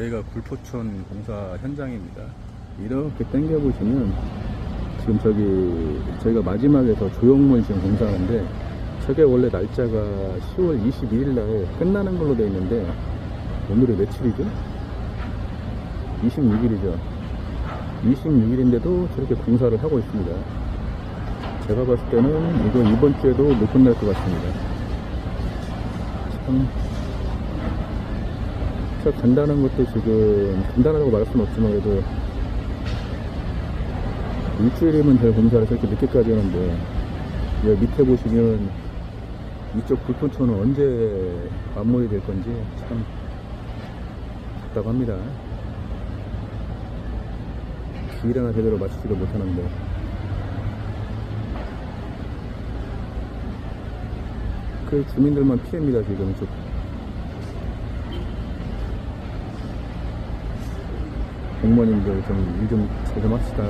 여기가 불포촌 공사 현장입니다. 이렇게 당겨 보시면 지금 저기 저희가 마지막에서 조형물 지금 공사하는데 저게 원래 날짜가 10월 22일 날 끝나는 걸로 되어 있는데 오늘이 며칠이죠? 26일이죠. 26일인데도 저렇게 공사를 하고 있습니다. 제가 봤을 때는 이거 이번 주에도 못 끝날 것 같습니다. 참, 저 간다는 것도 지금 간단하다고 말할 수는 없지만 그래도 일주일이면 될 공사를 저렇게 늦게까지 하는데 여기 밑에 보시면 이쪽 불포천은 언제 마무리 될 건지 참 답답합니다. 길 하나 제대로 맞추지도 못하는데 그 주민들만 피해입니다 지금 좀 공무원님들 좀 일좀잘좀 합시다